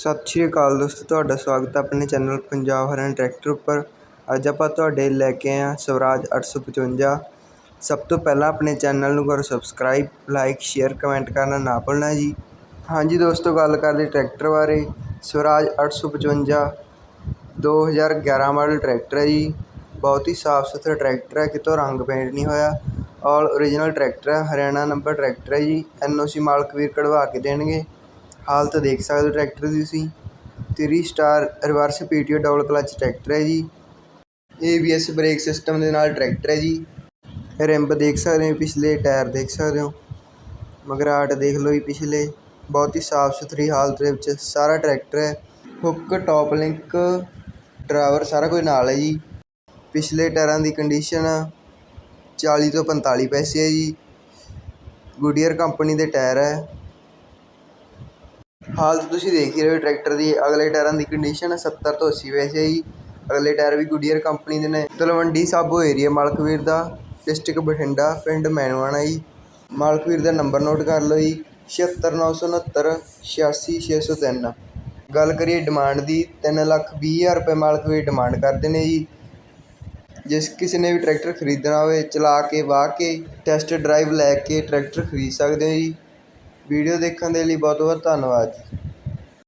ਸਤਿ ਸ਼੍ਰੀ ਅਕਾਲ ਦੋਸਤੋ, ਤੁਹਾਡਾ ਸਵਾਗਤ ਹੈ ਆਪਣੇ ਚੈਨਲ ਪੰਜਾਬ ਹਰਿਆਣਾ ਟਰੈਕਟਰ ਉੱਪਰ। ਅੱਜ ਆਪਾਂ ਤੁਹਾਡੇ ਲੈ ਕੇ ਆਏ ਹਾਂ ਸਵਰਾਜ 855 ਸਭ ਤੋਂ ਪਹਿਲਾਂ ਆਪਣੇ ਚੈਨਲ ਨੂੰ ਕਰੋ ਸਬਸਕ੍ਰਾਈਬ, ਲਾਈਕ, ਸ਼ੇਅਰ, ਕਮੈਂਟ ਕਰਨਾ ਨਾ ਭੁੱਲਣਾ ਜੀ। ਹਾਂਜੀ ਦੋਸਤੋ, ਗੱਲ ਕਰਦੇ ਟਰੈਕਟਰ ਬਾਰੇ। ਸਵਰਾਜ 855 2011 ਮਾਡਲ ਟਰੈਕਟਰ ਹੈ ਜੀ। ਬਹੁਤ ਹੀ ਸਾਫ਼ ਸੁਥਰਾ ਟਰੈਕਟਰ ਹੈ, ਕਿਤੋਂ ਰੰਗ ਪੇਂਟ ਨਹੀਂ ਹੋਇਆ। ਆਲ ਓਰੀਜਨਲ ਟਰੈਕਟਰ ਹੈ, ਹਰਿਆਣਾ ਨੰਬਰ ਟਰੈਕਟਰ ਹੈ ਜੀ। ਐਨਓਸੀ ਮਾਲਕ ਵੀਰ ਕਢਵਾ ਕੇ ਦੇਣਗੇ। ਹਾਲਤ ਦੇਖ ਸਕਦੇ ਹੋ ਟਰੈਕਟਰ ਦੀ ਤੁਸੀਂ। Three star reverse P T O double clutch tractor ਹੈ ਜੀ। ABS ਬ੍ਰੇਕ ਸਿਸਟਮ ਦੇ ਨਾਲ ਟਰੈਕਟਰ ਹੈ ਜੀ। ਰਿੰਬ ਦੇਖ ਸਕਦੇ ਹੋ, ਪਿਛਲੇ ਟਾਇਰ ਦੇਖ ਸਕਦੇ ਹੋ। ਮਗਰਾਟ ਦੇਖ ਲਓ ਜੀ ਪਿਛਲੇ। ਬਹੁਤ ਹੀ ਸਾਫ਼ ਸੁਥਰੀ ਹਾਲਤ ਦੇ ਵਿੱਚ ਸਾਰਾ ਟਰੈਕਟਰ ਹੈ। ਹੁੱਕ, ਟੌਪ ਲਿੰਕ, ਡਰਾਈਵਰ ਸਾਰਾ ਕੁਝ ਨਾਲ ਹੈ ਜੀ। ਪਿਛਲੇ ਟਾਇਰਾਂ ਦੀ ਕੰਡੀਸ਼ਨ 40 ਤੋਂ 45 ਪੈਸੇ ਹੈ ਜੀ। ਗੁਡੀਅਰ ਕੰਪਨੀ ਦੇ ਟਾਇਰ ਹੈ। ਹਾਲਤ ਤੁਸੀਂ ਦੇਖ ਹੀ ਰਹੇ ਹੋ, ਟਰੈਕਟਰ ਦੀ ਅਗਲੇ ਟਾਇਰਾਂ ਦੀ ਕੰਡੀਸ਼ਨ 70 ਤੋਂ 80 ਪੈਸੇ ਜੀ ਅਗਲੇ ਟਾਇਰ ਵੀ ਗੁਡੀਅਰ ਕੰਪਨੀ ਦੇ ਨੇ। ਤਲਵੰਡੀ ਸਾਬੋ ਏਰੀਆ ਮਾਲਕਵੀਰ ਦਾ ਡਿਸਟ੍ਰਿਕਟ ਬਠਿੰਡਾ, ਪਿੰਡ ਮੈਨਵਾਣਾ ਜੀ। ਮਾਲਕਵੀਰ ਦਾ ਨੰਬਰ ਨੋਟ ਕਰ ਲਓ ਜੀ 76969 86603 ਗੱਲ ਕਰੀਏ ਡਿਮਾਂਡ ਦੀ, ਤਿੰਨ ਲੱਖ ਵੀਹ ਹਜ਼ਾਰ ਰੁਪਏ ਮਾਲਕਵੀਰ ਡਿਮਾਂਡ ਕਰਦੇ ਨੇ ਜੀ। ਜਿਸ ਕਿਸੇ ਨੇ ਵੀ ਟਰੈਕਟਰ ਖਰੀਦਣਾ ਹੋਵੇ, ਚਲਾ ਕੇ, ਵਾਹ ਕੇ ਟੈਸਟ ਡਰਾਈਵ ਲੈ ਕੇ ਟਰੈਕਟਰ ਖਰੀਦ ਸਕਦੇ ਹੋ ਜੀ। ਵੀਡੀਓ ਦੇਖਣ ਦੇ ਲਈ ਬਹੁਤ ਬਹੁਤ ਧੰਨਵਾਦ ਜੀ।